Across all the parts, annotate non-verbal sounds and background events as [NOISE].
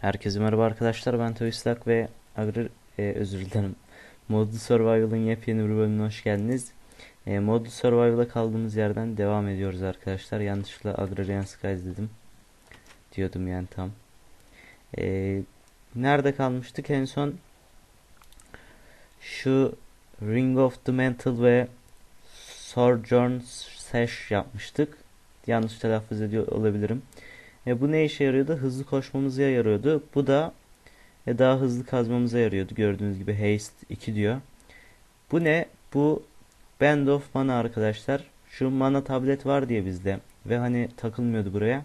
Herkese merhaba arkadaşlar ben Toystak ve Agri e, özür dilerim. Modlu Survival'ın yepyeni bir bölümüne hoş geldiniz. E, Modlu Survival'a kaldığımız yerden devam ediyoruz arkadaşlar. Yanlışlıkla Agrarian Skies dedim. Diyordum yani tam. E, nerede kalmıştık en son? Şu Ring of the Mental ve Sojourn Sash yapmıştık. Yanlış telaffuz ediyor olabilirim. E, bu ne işe yarıyordu? Hızlı koşmamıza yarıyordu. Bu da e, daha hızlı kazmamıza yarıyordu. Gördüğünüz gibi haste 2 diyor. Bu ne? Bu Band of Mana arkadaşlar. Şu mana tablet var diye bizde. Ve hani takılmıyordu buraya.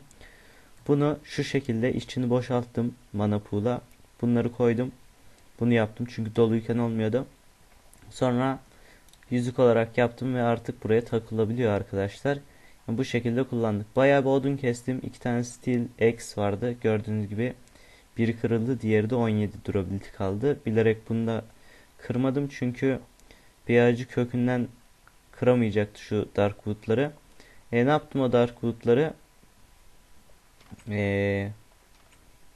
Bunu şu şekilde içini boşalttım mana pool'a. Bunları koydum. Bunu yaptım çünkü doluyken olmuyordu. Sonra yüzük olarak yaptım ve artık buraya takılabiliyor arkadaşlar. Bu şekilde kullandık. Bayağı bir odun kestim. İki tane Steel X vardı. Gördüğünüz gibi biri kırıldı. Diğeri de 17 durability kaldı. Bilerek bunu da kırmadım. Çünkü bir ağacı kökünden kıramayacaktı şu Dark Wood'ları. E, ne yaptım o Dark Wood'ları? E,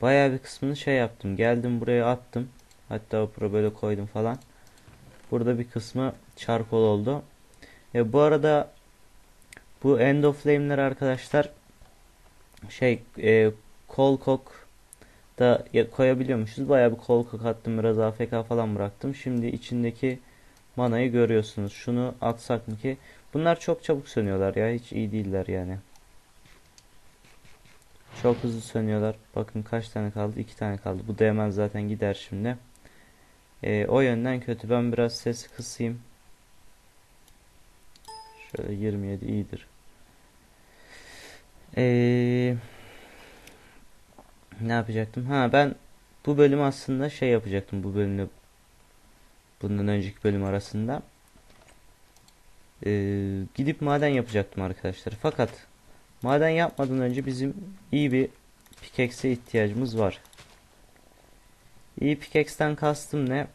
bayağı bir kısmını şey yaptım. Geldim buraya attım. Hatta o böyle koydum falan. Burada bir kısmı çarkol oldu. E, bu arada bu End of Flame'ler arkadaşlar şey e, kol kok da koyabiliyormuşuz. Bayağı bir kol kok attım. Biraz AFK falan bıraktım. Şimdi içindeki manayı görüyorsunuz. Şunu atsak mı ki? Bunlar çok çabuk sönüyorlar ya. Hiç iyi değiller yani. Çok hızlı sönüyorlar. Bakın kaç tane kaldı? 2 tane kaldı. Bu da zaten gider şimdi. E, o yönden kötü. Ben biraz sesi kısayım. Şöyle 27 iyidir. Ee, ne yapacaktım? Ha ben bu bölüm aslında şey yapacaktım bu bölümle bundan önceki bölüm arasında. Ee, gidip maden yapacaktım arkadaşlar. Fakat maden yapmadan önce bizim iyi bir pickaxe'e ihtiyacımız var. İyi pickaxe'ten kastım ne?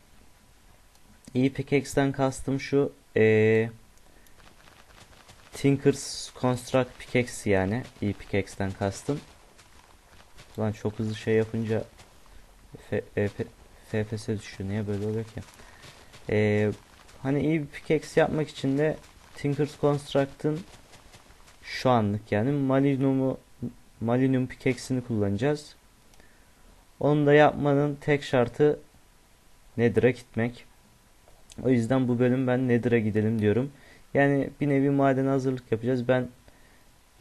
İyi pickaxe'ten kastım şu. Eee Tinker's Construct Pickaxe yani. iyi pickaxe'den kastım. Lan çok hızlı şey yapınca FPS düşüyor. Niye böyle oluyor ki? Ee, hani iyi bir pickaxe yapmak için de Tinker's Construct'ın şu anlık yani Malinum'u Malinum pickaxe'ini kullanacağız. Onu da yapmanın tek şartı Nether'a gitmek. O yüzden bu bölüm ben Nether'a gidelim diyorum. Yani bir nevi maden hazırlık yapacağız. Ben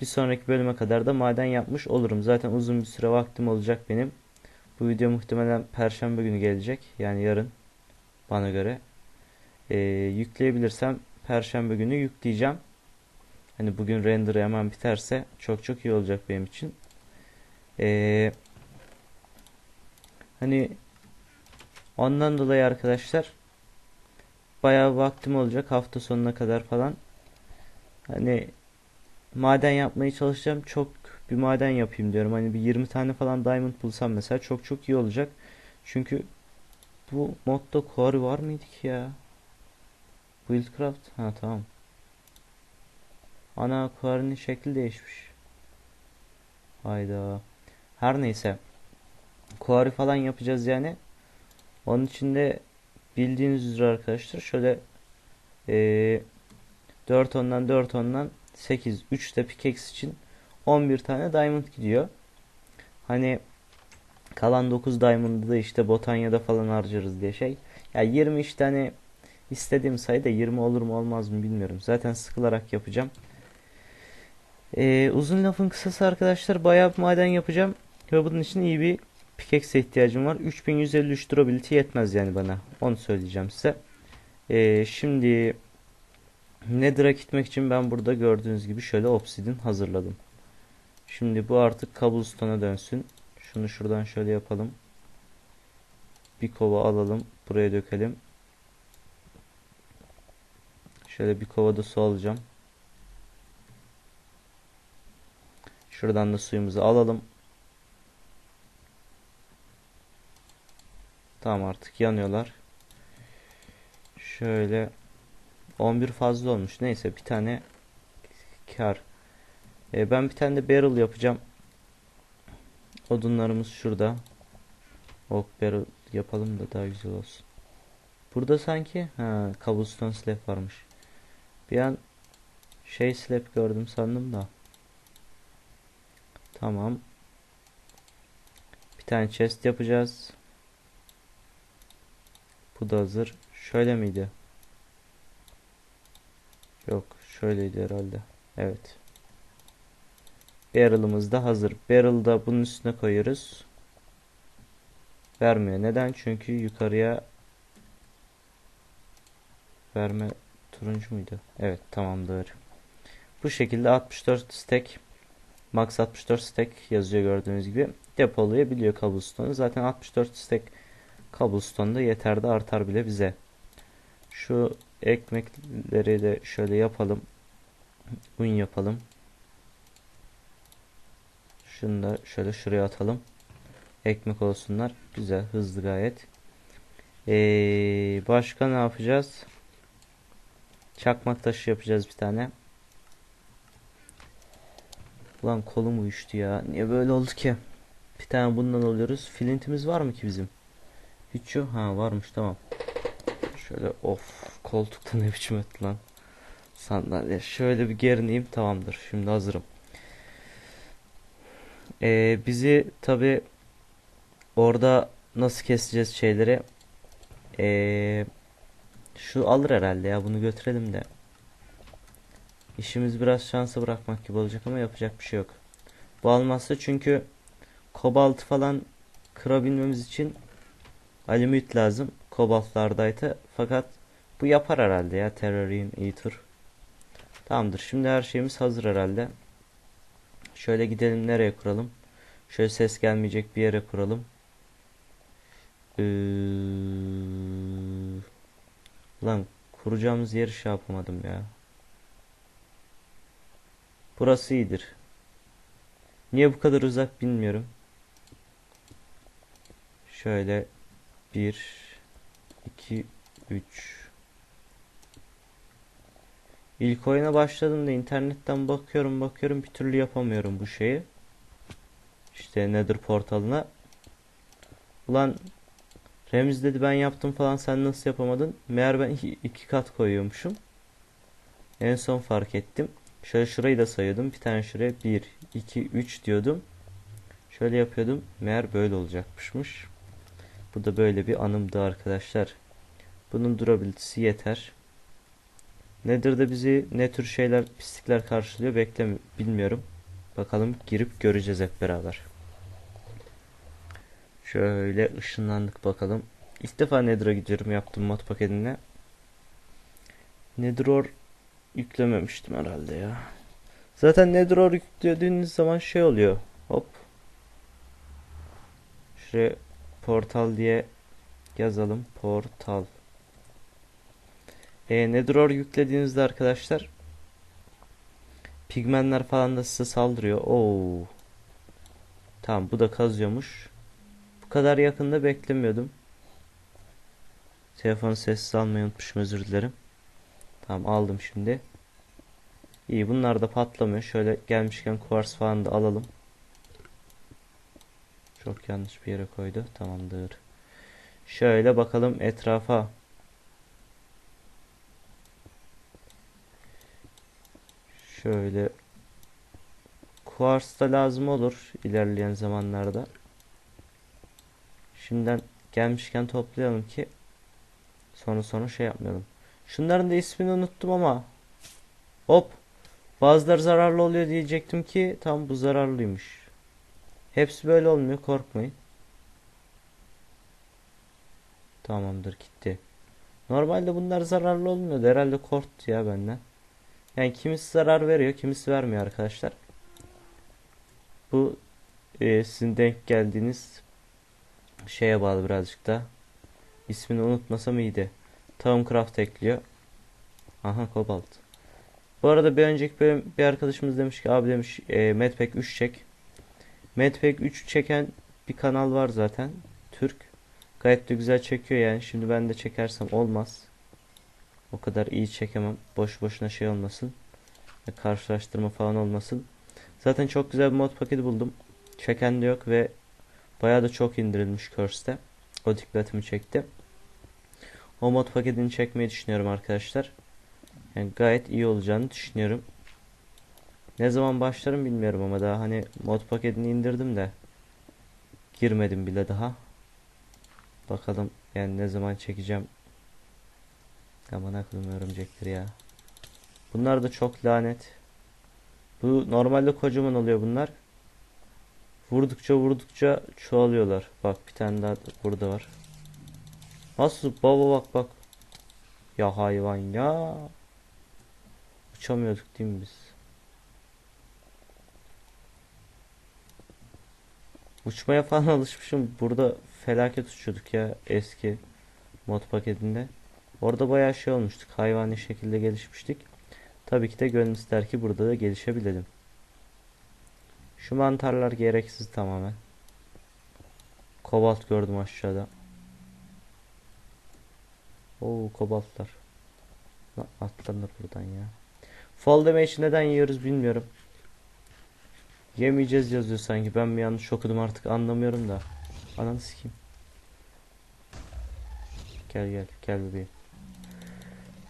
bir sonraki bölüme kadar da maden yapmış olurum. Zaten uzun bir süre vaktim olacak benim. Bu video muhtemelen perşembe günü gelecek. Yani yarın bana göre. Ee, yükleyebilirsem perşembe günü yükleyeceğim. Hani bugün render hemen biterse çok çok iyi olacak benim için. Ee, hani ondan dolayı arkadaşlar bayağı vaktim olacak hafta sonuna kadar falan. Hani maden yapmaya çalışacağım. Çok bir maden yapayım diyorum. Hani bir 20 tane falan diamond bulsam mesela çok çok iyi olacak. Çünkü bu modda quarry var mıydı ki ya? Buildcraft. Ha tamam. Ana quarry'nin şekli değişmiş. Hayda. Her neyse. Quarry falan yapacağız yani. Onun için de bildiğiniz üzere arkadaşlar şöyle e, 4 ondan 4 ondan 8 3 de pickaxe için 11 tane diamond gidiyor. Hani kalan 9 diamond'ı da işte Botanya'da falan harcarız diye şey. Ya 20 işte hani istediğim sayıda 20 olur mu olmaz mı bilmiyorum. Zaten sıkılarak yapacağım. Ee, uzun lafın kısası arkadaşlar bayağı bir maden yapacağım. Ve bunun için iyi bir pickaxe ihtiyacım var. 3153 durability yetmez yani bana. Onu söyleyeceğim size. Ee, şimdi Nether'a gitmek için ben burada gördüğünüz gibi şöyle obsidian hazırladım. Şimdi bu artık cobblestone'a dönsün. Şunu şuradan şöyle yapalım. Bir kova alalım. Buraya dökelim. Şöyle bir kova da su alacağım. Şuradan da suyumuzu alalım. Tamam artık yanıyorlar. Şöyle 11 fazla olmuş. Neyse bir tane kar. Ee, ben bir tane de barrel yapacağım. Odunlarımız şurada. Oak barrel yapalım da daha güzel olsun. Burada sanki ha cobblestone slab varmış. Bir an şey slab gördüm sandım da. Tamam. Bir tane chest yapacağız. Bu da hazır. Şöyle miydi? Yok, şöyleydi herhalde. Evet. Barrel'ımız da hazır. Barrel'ı da bunun üstüne koyuyoruz. Vermiyor. Neden? Çünkü yukarıya verme turuncu muydu? Evet, tamamdır. Bu şekilde 64 stack max 64 stack yazıyor gördüğünüz gibi depolayabiliyor cobblestone'u. Zaten 64 stack cobblestone da yeter de artar bile bize. Şu ekmekleri de şöyle yapalım. Un yapalım. Şunu da şöyle şuraya atalım. Ekmek olsunlar. Güzel, hızlı gayet. Ee, başka ne yapacağız? Çakmak taşı yapacağız bir tane. Ulan kolum uyuştu ya. Niye böyle oldu ki? Bir tane bundan alıyoruz. Flintimiz var mı ki bizim? Hiç yok. Ha varmış tamam. Şöyle of koltukta ne biçim etti lan. Sandalye. Şöyle bir gerineyim. Tamamdır. Şimdi hazırım. Ee, bizi tabi orada nasıl keseceğiz şeyleri? Ee, şu alır herhalde ya. Bunu götürelim de. İşimiz biraz şansa bırakmak gibi olacak ama yapacak bir şey yok. Bu almazsa çünkü kobalt falan kırabilmemiz için alümit lazım. Kobaltlardaydı. Fakat bu yapar herhalde ya Terrarium Eater. Tamamdır. Şimdi her şeyimiz hazır herhalde. Şöyle gidelim nereye kuralım? Şöyle ses gelmeyecek bir yere kuralım. Ee, lan kuracağımız yeri şey yapamadım ya. Burası iyidir. Niye bu kadar uzak bilmiyorum. Şöyle 1 2 3 İlk oyuna başladığımda internetten bakıyorum bakıyorum bir türlü yapamıyorum bu şeyi. İşte Nether portalına. Ulan Remiz dedi ben yaptım falan sen nasıl yapamadın? Meğer ben [LAUGHS] iki kat koyuyormuşum. En son fark ettim. Şöyle şurayı da sayıyordum. Bir tane şuraya 1, 2, 3 diyordum. Şöyle yapıyordum. Meğer böyle olacakmışmış. Bu da böyle bir anımdı arkadaşlar. Bunun durabilitesi yeter. Nedir de bizi ne tür şeyler pislikler karşılıyor beklem bilmiyorum. Bakalım girip göreceğiz hep beraber. Şöyle ışınlandık bakalım. İlk defa Nether'a gidiyorum yaptığım mod paketine. Nether yüklememiştim herhalde ya. Zaten Netheror yüklediğiniz zaman şey oluyor. Hop. Şuraya portal diye yazalım. Portal. E, Netheror yüklediğinizde arkadaşlar pigmenler falan da size saldırıyor. Oo. Tamam bu da kazıyormuş. Bu kadar yakında beklemiyordum. Telefonu sessiz almayı unutmuşum özür dilerim. Tamam aldım şimdi. İyi bunlar da patlamıyor. Şöyle gelmişken kuvars falan da alalım. Çok yanlış bir yere koydu. Tamamdır. Şöyle bakalım etrafa. Şöyle kuvars da lazım olur ilerleyen zamanlarda. Şimdiden gelmişken toplayalım ki sonra sonra şey yapmayalım. Şunların da ismini unuttum ama hop bazıları zararlı oluyor diyecektim ki tam bu zararlıymış. Hepsi böyle olmuyor korkmayın. Tamamdır gitti. Normalde bunlar zararlı olmuyordu. Herhalde korktu ya benden. Yani kimisi zarar veriyor, kimisi vermiyor arkadaşlar. Bu e, sizin denk geldiğiniz şeye bağlı birazcık da. İsmini unutmasam iyiydi. Tavumcraft ekliyor. Aha kobalt. Bu arada bir önceki bölüm bir arkadaşımız demiş ki abi demiş e, Medpack 3 çek. Medpack 3 çeken bir kanal var zaten. Türk. Gayet de güzel çekiyor yani. Şimdi ben de çekersem olmaz. O kadar iyi çekemem. Boş boşuna şey olmasın. Karşılaştırma falan olmasın. Zaten çok güzel bir mod paketi buldum. Çeken de yok ve Bayağı da çok indirilmiş Curse'de. O dikkatimi çekti. O mod paketini çekmeyi düşünüyorum arkadaşlar. Yani gayet iyi olacağını düşünüyorum. Ne zaman başlarım bilmiyorum ama daha hani mod paketini indirdim de girmedim bile daha. Bakalım yani ne zaman çekeceğim. Aman aklım örümcektir ya. Bunlar da çok lanet. Bu normalde kocaman oluyor bunlar. Vurdukça vurdukça çoğalıyorlar. Bak bir tane daha burada var. Nasıl? Baba bak bak. Ya hayvan ya. Uçamıyorduk değil mi biz? Uçmaya falan [LAUGHS] alışmışım. Burada felaket uçuyorduk ya eski mod paketinde. Orada bayağı şey olmuştuk. Hayvani şekilde gelişmiştik. Tabii ki de gönül ister ki burada da gelişebilelim. Şu mantarlar gereksiz tamamen. Kobalt gördüm aşağıda. Oo kobaltlar. Lan Atlanır buradan ya. Fall damage neden yiyoruz bilmiyorum. Yemeyeceğiz yazıyor sanki. Ben mi yanlış okudum artık anlamıyorum da. Ananı sikeyim. Gel gel gel bebeğim.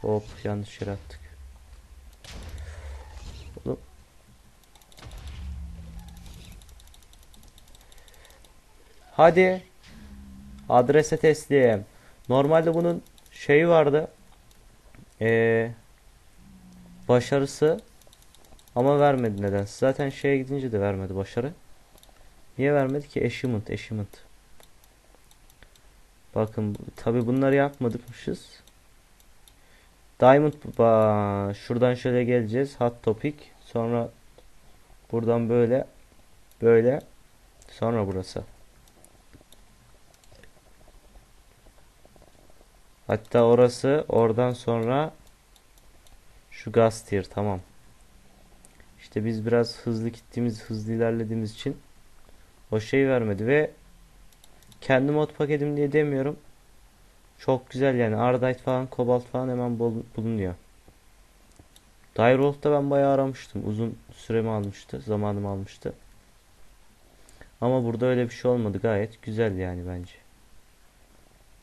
Hop yanlış yere attık. Oğlum. Hadi. Adrese teslim. Normalde bunun şeyi vardı. Ee, başarısı ama vermedi neden? Zaten şeye gidince de vermedi başarı. Niye vermedi ki? Achievement, achievement. Bakın tabi bunları yapmadıkmışız. Diamond ba şuradan şöyle geleceğiz. Hot topic. Sonra buradan böyle böyle sonra burası. Hatta orası oradan sonra şu gaz tier tamam. İşte biz biraz hızlı gittiğimiz, hızlı ilerlediğimiz için o şey vermedi ve kendi mod paketim diye demiyorum. Çok güzel yani Ardite falan, Kobalt falan hemen bul- bulunuyor. Direwolf'ta ben bayağı aramıştım. Uzun süremi almıştı, zamanımı almıştı. Ama burada öyle bir şey olmadı. Gayet güzel yani bence.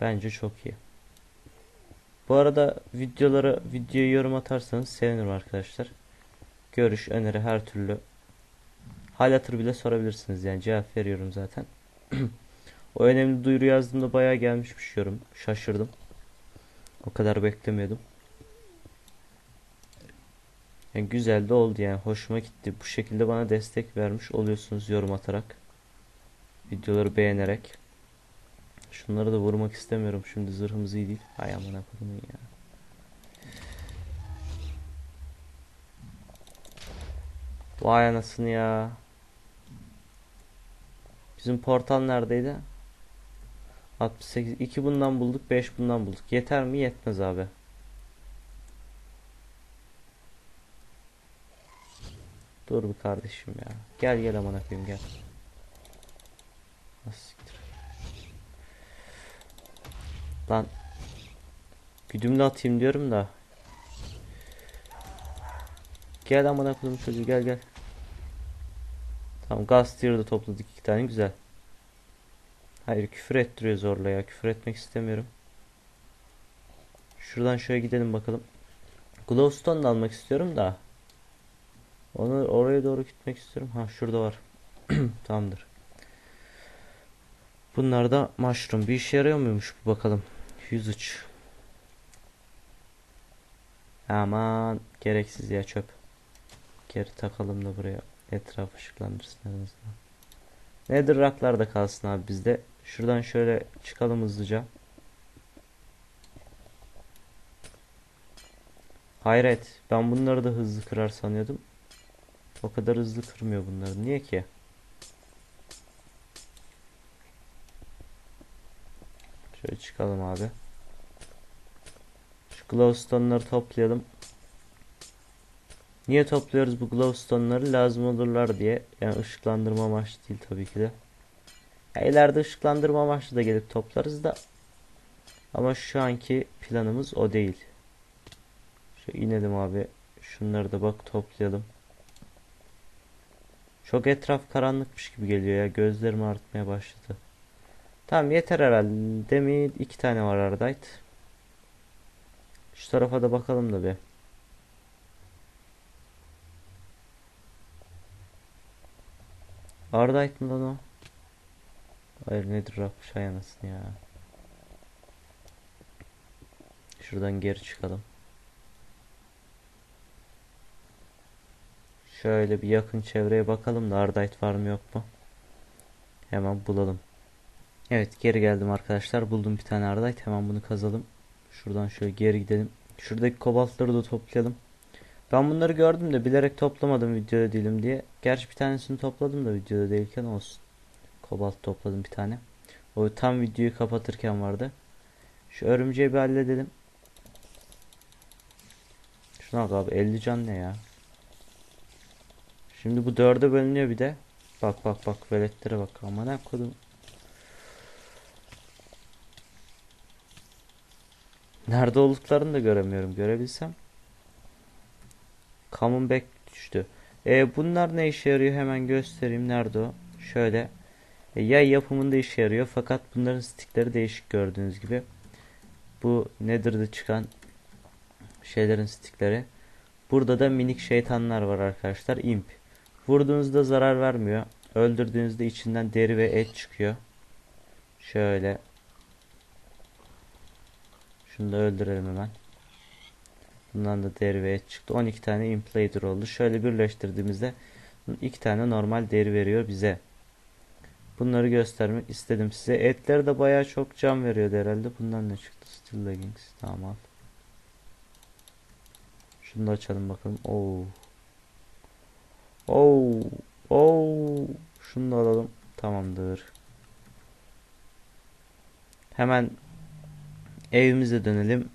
Bence çok iyi. Bu arada videolara videoya yorum atarsanız sevinirim arkadaşlar. Görüş, öneri her türlü hal hatır bile sorabilirsiniz yani cevap veriyorum zaten. [CLEARS THROAT] o önemli duyuru yazdığımda bayağı gelmişmiş yorum. Şaşırdım. O kadar beklemiyordum. Yani güzel de oldu yani hoşuma gitti. Bu şekilde bana destek vermiş oluyorsunuz yorum atarak. Videoları beğenerek. Şunları da vurmak istemiyorum. Şimdi zırhımız iyi değil. Amına koyayım ya. Vay anasını ya. Bizim portal neredeydi? 68. 2 bundan bulduk. 5 bundan bulduk. Yeter mi? Yetmez abi. Dur bir kardeşim ya. Gel gel amına koyayım gel. Nasıl siktir. Lan güdümlü atayım diyorum da. Gel amına koyayım çocuğu gel gel. Tamam gaz tier'ı da topladık iki tane güzel. Hayır küfür ettiriyor zorla ya. Küfür etmek istemiyorum. Şuradan şöyle gidelim bakalım. Glowstone almak istiyorum da. Onu oraya doğru gitmek istiyorum. Ha şurada var. [CLEARS THROAT] Tamamdır. Bunlar da mushroom. Bir işe yarıyor muymuş bu bakalım. 103. Aman gereksiz ya çöp. Geri takalım da buraya. Etraf ışıklandırsın en azından. Nedir raklar da kalsın abi bizde. Şuradan şöyle çıkalım hızlıca. Hayret. Ben bunları da hızlı kırar sanıyordum. O kadar hızlı kırmıyor bunları. Niye ki? Şöyle çıkalım abi. Şu glowstone'ları toplayalım. Niye topluyoruz bu glowstone'ları? Lazım olurlar diye. Yani ışıklandırma amaçlı değil tabii ki de. Ya ileride ışıklandırma amaçlı da gelip toplarız da. Ama şu anki planımız o değil. Şu inelim abi. Şunları da bak toplayalım. Çok etraf karanlıkmış gibi geliyor ya. Gözlerim artmaya başladı. Tamam yeter herhalde mi? İki tane var Ardite. Şu tarafa da bakalım da bir. Ardite mı lan o? Hayır nedir rakmış ay anasını ya. Şuradan geri çıkalım. Şöyle bir yakın çevreye bakalım da Ardite var mı yok mu? Hemen bulalım. Evet geri geldim arkadaşlar. Buldum bir tane Ardite. Hemen bunu kazalım. Şuradan şöyle geri gidelim. Şuradaki kobaltları da toplayalım. Ben bunları gördüm de bilerek toplamadım videoda değilim diye. Gerçi bir tanesini topladım da videoda değilken olsun. Kobalt topladım bir tane. O tam videoyu kapatırken vardı. Şu örümceği bir halledelim. Şuna bak abi 50 can ne ya? Şimdi bu dörde bölünüyor bir de. Bak bak bak veletlere bak. Aman ne kodum. Nerede olduklarını da göremiyorum. Görebilsem. Common düştü. E, bunlar ne işe yarıyor hemen göstereyim. Nerede o? Şöyle. E, yay yapımında işe yarıyor. Fakat bunların stickleri değişik gördüğünüz gibi. Bu Nether'da çıkan şeylerin stickleri. Burada da minik şeytanlar var arkadaşlar. Imp. Vurduğunuzda zarar vermiyor. Öldürdüğünüzde içinden deri ve et çıkıyor. Şöyle. Şunu da öldürelim hemen. Bundan da deri ve et çıktı. 12 tane implader oldu. Şöyle birleştirdiğimizde iki tane normal deri veriyor bize. Bunları göstermek istedim size. Etler de bayağı çok can veriyordu herhalde. Bundan ne çıktı? Steel leggings. Tamam al. Şunu da açalım bakalım. Oo. Oo. Oo. Şunu da alalım. Tamamdır. Hemen evimize dönelim.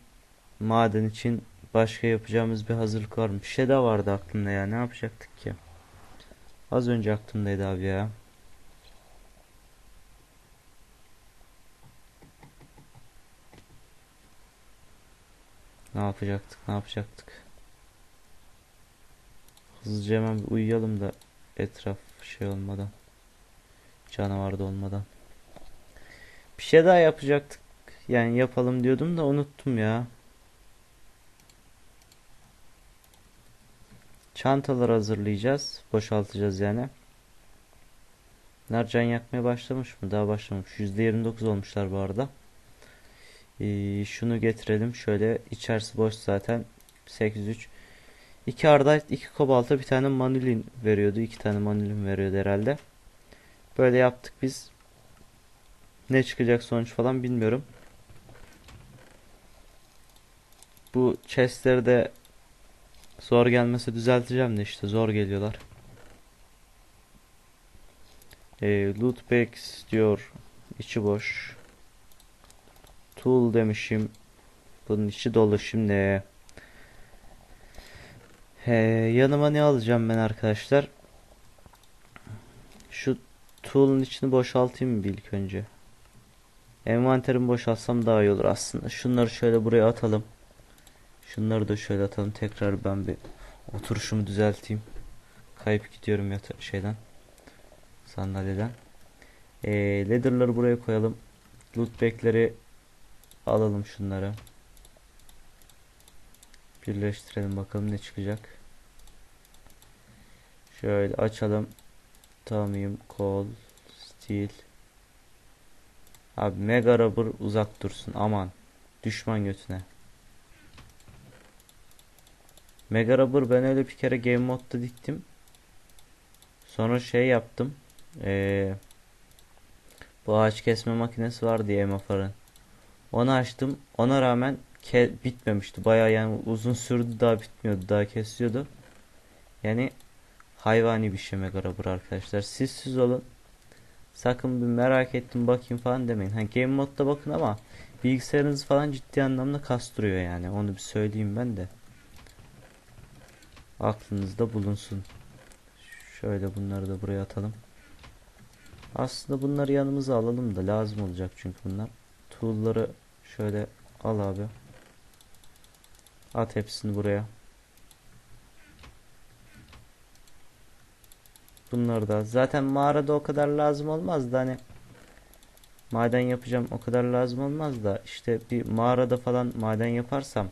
Maden için başka yapacağımız bir hazırlık var mı? Bir şey daha vardı aklımda ya. Ne yapacaktık ki? Az önce aklımdaydı abi ya. Ne yapacaktık? Ne yapacaktık? Hızlıca hemen bir uyuyalım da etraf şey olmadan. Canavar da olmadan. Bir şey daha yapacaktık. Yani yapalım diyordum da unuttum ya. Çantalar hazırlayacağız. Boşaltacağız yani. Bunlar can yakmaya başlamış mı? Daha başlamış. %29 olmuşlar bu arada. Ee, şunu getirelim. Şöyle içerisi boş zaten. 803. 2 ardite 2 kobalta bir tane manilin veriyordu. 2 tane manilin veriyordu herhalde. Böyle yaptık biz. Ne çıkacak sonuç falan bilmiyorum. Bu chestleri de zor gelmese düzelteceğim de işte zor geliyorlar. E, loot bags diyor. içi boş. Tool demişim. Bunun içi dolu şimdi. He, yanıma ne alacağım ben arkadaşlar? Şu tool'un içini boşaltayım mı ilk önce? Envanterimi boşaltsam daha iyi olur aslında. Şunları şöyle buraya atalım. Şunları da şöyle atalım. Tekrar ben bir oturuşumu düzelteyim. Kayıp gidiyorum ya şeyden. Sandalyeden. Ee, leather'ları buraya koyalım. Loot bag'leri alalım şunları. Birleştirelim bakalım ne çıkacak. Şöyle açalım. Tamium, coal, steel. Abi mega rubber uzak dursun aman. Düşman götüne. Mega rubber ben öyle bir kere game modda diktim. Sonra şey yaptım. Ee, bu ağaç kesme makinesi var diye MFR'ın. Onu açtım. Ona rağmen ke bitmemişti. Baya yani uzun sürdü daha bitmiyordu. Daha kesiyordu. Yani hayvani bir şey Mega Rubber arkadaşlar. Siz siz olun. Sakın bir merak ettim bakayım falan demeyin. Ha game modda bakın ama bilgisayarınız falan ciddi anlamda kastırıyor yani. Onu bir söyleyeyim ben de. Aklınızda bulunsun. Şöyle bunları da buraya atalım. Aslında bunları yanımıza alalım da lazım olacak çünkü bunlar. Tool'ları şöyle al abi. At hepsini buraya. Bunları da. Zaten mağarada o kadar lazım olmaz da hani maden yapacağım o kadar lazım olmaz da işte bir mağarada falan maden yaparsam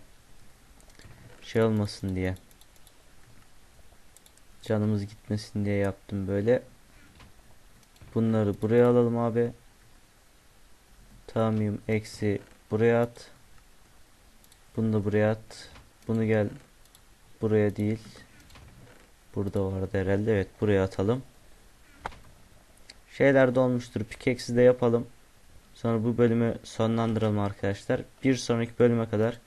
şey olmasın diye canımız gitmesin diye yaptım böyle. Bunları buraya alalım abi. Tamam eksi buraya at. Bunu da buraya at. Bunu gel buraya değil. Burada vardı herhalde. Evet buraya atalım. Şeyler de olmuştur. Pickaxe'i de yapalım. Sonra bu bölümü sonlandıralım arkadaşlar. Bir sonraki bölüme kadar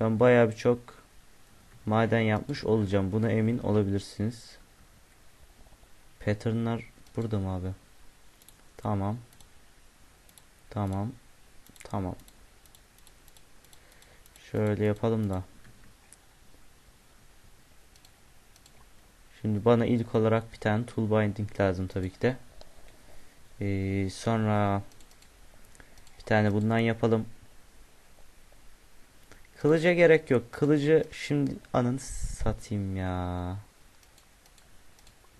ben bayağı bir çok maden yapmış olacağım. Buna emin olabilirsiniz. Pattern'lar burada mı abi? Tamam. Tamam. Tamam. Şöyle yapalım da. Şimdi bana ilk olarak bir tane tool binding lazım tabii ki de. Ee, sonra bir tane bundan yapalım. Kılıca gerek yok. Kılıcı şimdi ananı satayım ya.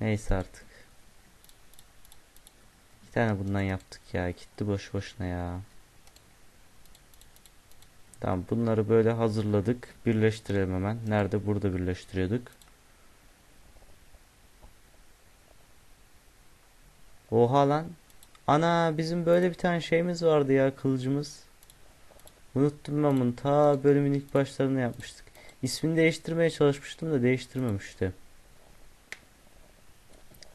Neyse artık. Tane bundan yaptık ya. Gitti boş boşuna ya. Tamam bunları böyle hazırladık. Birleştirelim hemen. Nerede? Burada birleştiriyorduk. Oha lan. Ana bizim böyle bir tane şeyimiz vardı ya kılıcımız. Unuttum ben bunu. Ta bölümün ilk başlarında yapmıştık. İsmini değiştirmeye çalışmıştım da değiştirmemişti.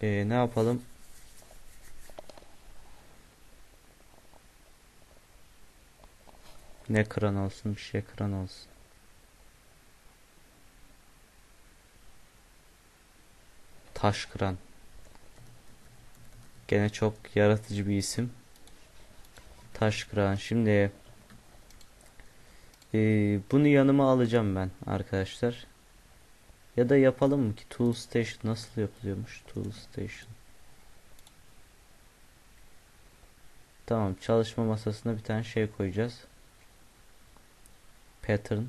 Ee, ne yapalım? Ne kıran olsun bir şey kıran olsun. Taş kıran. Gene çok yaratıcı bir isim. Taş kıran. Şimdi e, bunu yanıma alacağım ben arkadaşlar. Ya da yapalım mı ki Tool Station nasıl yapılıyormuş? Tool Station. Tamam çalışma masasına bir tane şey koyacağız. Pattern.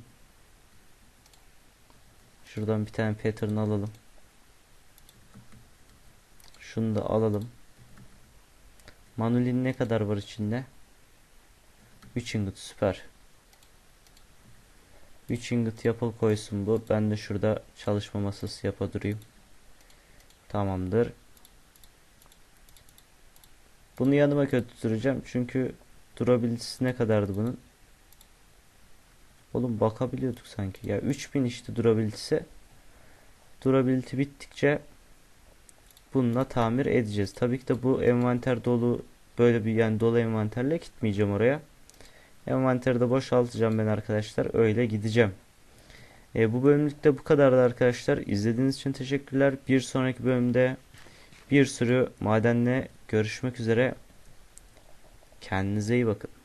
Şuradan bir tane pattern alalım. Şunu da alalım. Manolin ne kadar var içinde? 3 ingot süper. 3 ingot yapıl koysun bu. Ben de şurada çalışma masası yapa durayım. Tamamdır. Bunu yanıma götüreceğim. Çünkü durabilitesi ne kadardı bunun? Oğlum bakabiliyorduk sanki. Ya 3000 işte durabilitesi. Durability bittikçe bununla tamir edeceğiz. Tabii ki de bu envanter dolu böyle bir yani dolu envanterle gitmeyeceğim oraya. Envanteri de boşaltacağım ben arkadaşlar. Öyle gideceğim. E, bu bölümlük de bu kadardı arkadaşlar. İzlediğiniz için teşekkürler. Bir sonraki bölümde bir sürü madenle görüşmek üzere. Kendinize iyi bakın.